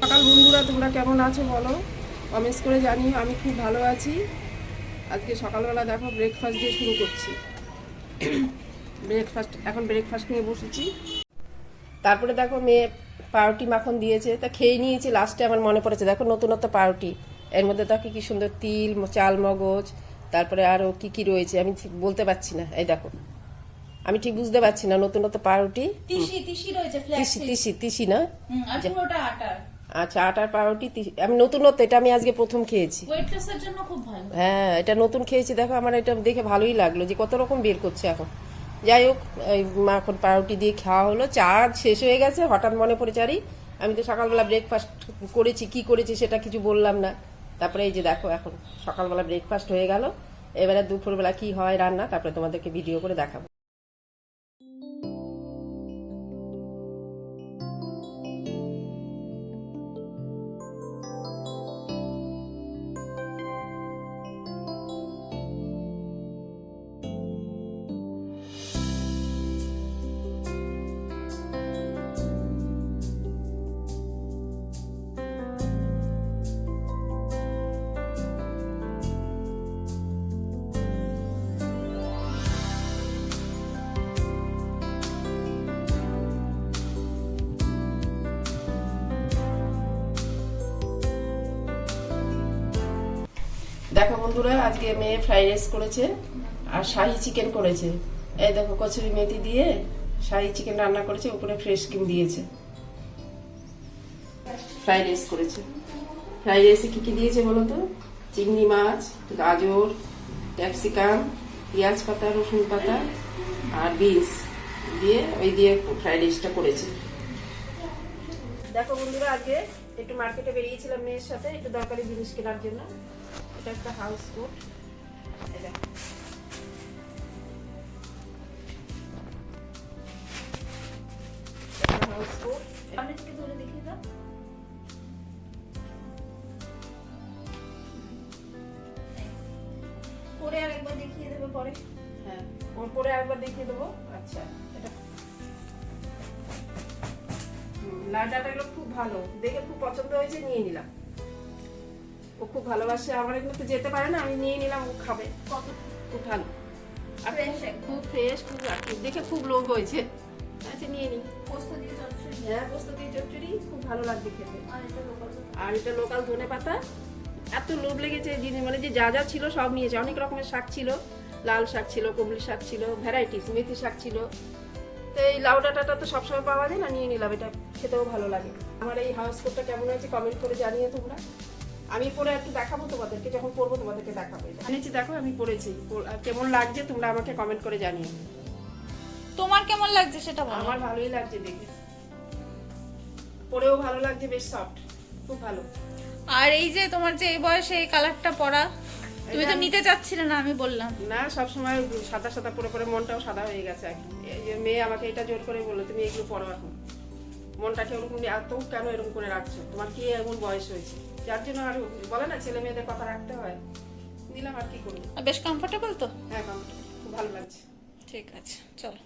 সকাল বন্ধুরা তোমরা কেমন আছো বলো? কমেন্টস করে জানিও আমি খুব ভালো আছি। আজকে সকালবেলা দেখো ব্রেকফাস্ট দিয়ে শুরু করছি। ব্রেকফাস্ট এখন ব্রেকফাস্ট নিয়ে বসেছি। তারপরে দেখো মেয়ে পাউরুটি মাখন দিয়েছে তা খেয়ে নিয়েছি লাস্টে আমার মনে পড়েছে দেখো নতুনত্ব পাউরুটি। এর মধ্যে দেখো কি সুন্দর তিল চাল মগজ তারপরে আরও কি কি রয়েছে আমি ঠিক বলতে পারছি না এই দেখো। আমি ঠিক বুঝতে পারছি না নতুনত্ব পাউরুটি। তিসি তিসি রয়েছে তিসি তিসি তিসি না? পুরোটা আটার। আচ্ছা আটার পাউরুটি আমি নতুনত্ব এটা আমি আজকে প্রথম খেয়েছি। ওয়েট লসের জন্য খুব ভালো হ্যাঁ এটা নতুন খেয়েছি দেখো আমার এটা দেখে ভালোই লাগল যে কত রকম বের করছে এখন। যাই হোক এই মাখন পাউরুটি দিয়ে খাওয়া হলো চা শেষ হয়ে গেছে হঠাৎ মনে পড়ে চারি আমি তো সকালবেলা ব্রেকফাস্ট করেছি কি করেছি সেটা কিছু বললাম না। তারপরে এই যে দেখো এখন সকালবেলা ব্রেকফাস্ট হয়ে গেল এবারে দুপুরবেলা কি হয় রান্না তারপরে তোমাদেরকে ভিডিও করে দেখাবো। দেখো বন্ধুরা, আজকে মেয়ে ফ্রাইড রাইস করেছে আর শাহি চিকেন করেছে। এই দেখো কচুরি মেথি দিয়ে শাহি চিকেন রান্না করেছে, উপরে ফ্রেশ ক্রিম দিয়েছে। ফ্রাইড রাইস করেছে। ফ্রাইড রাইসে কী কী দিয়েছে বলো তো? চিংড়ি মাছ, গাজর ক্যাপসিকাম পেঁয়াজ পাতা, রসুন পাতা আর বিনস দিয়ে ওই দিয়ে ফ্রাইড রাইসটা করেছে। দেখো বন্ধুরা, আজকে একটু মার্কেটে বেরিয়েছিলাম মেয়ের সাথে, একটু দরকারি জিনিস কেনার জন্য। এটা একটা হাউস কোট হাউস কোট সামনে থেকে ধরে দেখিয়ে দাও পরে আর একবার দেখিয়ে দেবে পরে। হ্যাঁ ওর পরে একবার দেখিয়ে দেবো। আচ্ছা এটা। ডাটাগুলো খুব ভালো। দেখে খুব পছন্দ হয়েছে নিয়ে নিলাম। ও খুব ভালোবাসে আমার এগুলো তো যেতে পারে না আমি নিয়ে নিলাম ও খাবে। কত? খুব ভালো। আর খুব- ফ্রেশ খুব দেখে খুব লোভ হয়েছে। আচ্ছা নিয়ে নিই পোস্ত দিয়ে চচ্চড়ি? হ্যাঁ পোস্ত দিয়ে চচ্চড়ি খুব ভালো লাগবে খেতে। আর এটা লোকাল ধনে পাতা। এত লোভ লেগেছে জিনিস মানে যে যা যা ছিল সব নিয়েছে। অনেক রকমের শাক ছিল। লাল শাক ছিল কমলি শাক ছিল ভ্যারাইটিস মেথি শাক ছিল। তো এই লাউ ডাঁটাটা তো সবসময় পাওয়া যায় না নিয়ে নিলাম। এটা খেতেও ভালো লাগে। আমার এই হাউস কোটটা কেমন হয়েছে কমেন্ট করে জানিয়ে তোমরা। আমি পরে একটু দেখাবো তোমাদেরকে যখন করব তোমাদেরকে দেখাবো জানিয়েছি দেখো আমি পড়েছি। পর- আর কেমন লাগছে তোমরা আমাকে কমেন্ট করে জানিও। তোমার কেমন লাগছে সেটা বলো। আমার ভালোই লাগছে দেখে। পরেও ভালো লাগছে বেশ সফট খুব ভালো। আর এই যে তোমার যে এই বয়সে এই কালারটা পরা তুমি তো নিতে চাচ্ছিলে না আমি বললাম। না সব সময় সাদা সাদা পরে পরে মনটাও সাদা হয়ে গেছে এখন। এই যে মেয়ে আমাকে এটা জোর করে বলল তুমি এগুলো পরো এখন। মনটাকে ওরকম এত কেন এরকম করে রাখছো? তোমার কি এমন বয়স হয়েছে? যার জন্য আর বলে না ছেলে মেয়েদের কথা রাখতে হয়। দিলাম আর কি করব। বেশ কমফোর্টেবল তো? হ্যাঁ কমফোর্টেবল খুব ভালো লাগছে। ঠিক আছে চলো।